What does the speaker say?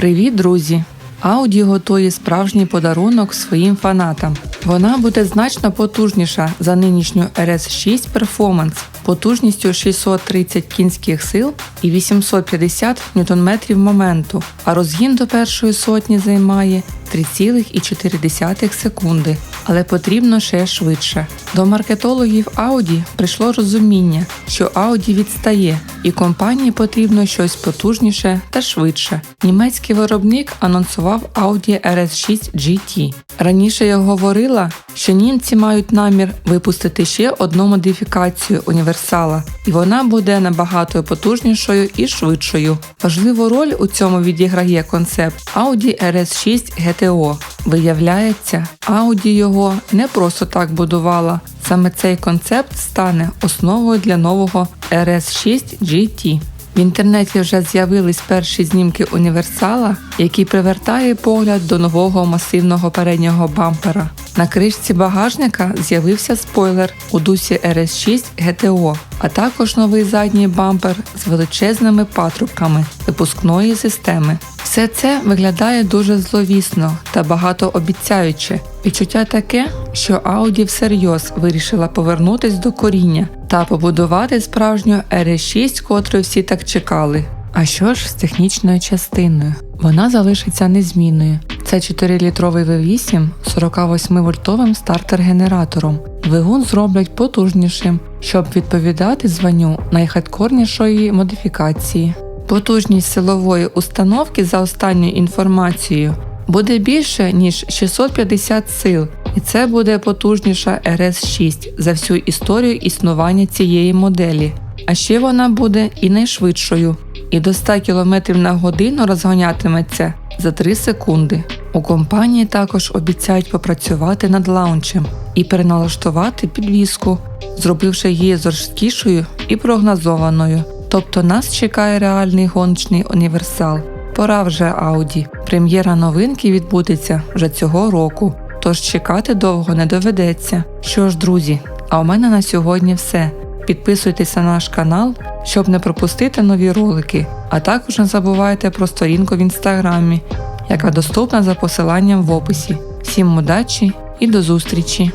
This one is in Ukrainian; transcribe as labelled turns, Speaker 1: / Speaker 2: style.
Speaker 1: Привіт, друзі! Ауді готує справжній подарунок своїм фанатам. Вона буде значно потужніша за нинішню RS6 Performance потужністю 630 кінських сил і 850 Нм моменту, а розгін до першої сотні займає 3,4 секунди, але потрібно ще швидше. До маркетологів Audi прийшло розуміння, що Audi відстає, і компанії потрібно щось потужніше та швидше. Німецький виробник анонсував Audi RS6 GT. Раніше я говорила, що німці мають намір випустити ще одну модифікацію універсала, і вона буде набагато потужнішою і швидшою. Важливу роль у цьому відіграє концепт Audi RS6 GTO. Виявляється, Audi його не просто так будувала. Саме цей концепт стане основою для нового RS6 GT. В інтернеті вже з'явились перші знімки універсала, який привертає погляд до нового масивного переднього бампера. На кришці багажника з'явився спойлер у дусі RS6 GTO, а також новий задній бампер з величезними патрубками випускної системи. Все це виглядає дуже зловісно та багатообіцяюче. Відчуття таке, що Audi всерйоз вирішила повернутись до коріння та побудувати справжню RS6, котру всі так чекали. А що ж з технічною частиною? Вона залишиться незмінною. Це 4-літровий V8 з 48-вольтовим стартер-генератором. Двигун зроблять потужнішим, щоб відповідати званню найхардкорнішої модифікації. Потужність силової установки за останньою інформацією буде більше ніж 650 сил, і це буде потужніша RS6 за всю історію існування цієї моделі. А ще вона буде і найшвидшою, і до 100 км на годину розгонятиметься за 3 секунди. У компанії також обіцяють попрацювати над лаунчем і переналаштувати підвіску, зробивши її жорсткішою і прогнозованою. Тобто нас чекає реальний гоночний універсал. Пора вже Audi. Прем'єра новинки відбудеться вже цього року, тож чекати довго не доведеться. Що ж, друзі, а у мене на сьогодні все. Підписуйтесь на наш канал, щоб не пропустити нові ролики, а також не забувайте про сторінку в інстаграмі, яка доступна за посиланням в описі. Всім удачі і до зустрічі!